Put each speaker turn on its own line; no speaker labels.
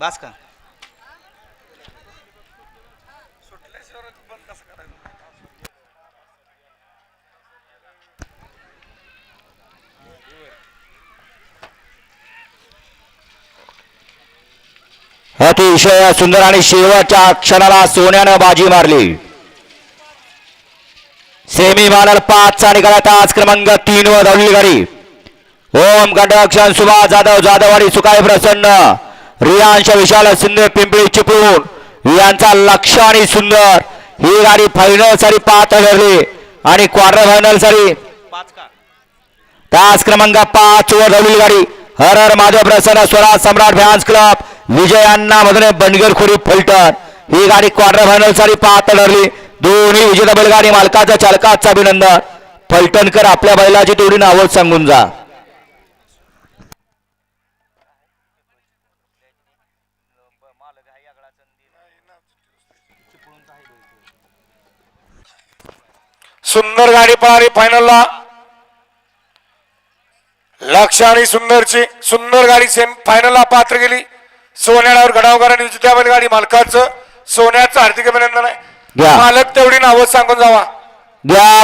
बास का
अतिशय सुंदर आणि शेवटच्या क्षणाला सोन्यानं बाजी मारली. सेमी फायनल पाचचा निकाल तास क्रमांक तीन वर धावली गाडी. ओम कंडक्शन सुभाष जाधव जाधव आणि सुकाय प्रसन्न. रियांश विशाल सुंदर पिंपळी चिपळूण यांचा लक्ष आणि सुंदर. ही गाडी फायनल सारी पाच ठरली आणि क्वार्टर फायनल
सारी
तास क्रमांक पाच वर धावलेली गाडी. हर हर माधव प्रसन्न स्वराज सम्राट फॅन्स क्लब विजयांना मधुने बनगर खोरी फलटण. ही गाडी क्वार्टर फायनल सारी पाहत ठरली दोन्ही विजेता बैलगाडी मालकाचा चालकाचा अभिनंदन. फलटणकर आपल्या बैलाची तेवढी नावं सांगून जा.
सुंदर गाडी पळाली फायनलला लक्ष आणि सुंदरची सुंदर गाडी सेम फायनलला पात्र गेली. सोन्यावर घडावकर आणि विजेत्या गाडी मालकाचं. सोन्याचं हार्दिक अभिनंदन
घ्या.
आहे मालक तेवढी नावं सांगून जावा.
द्या.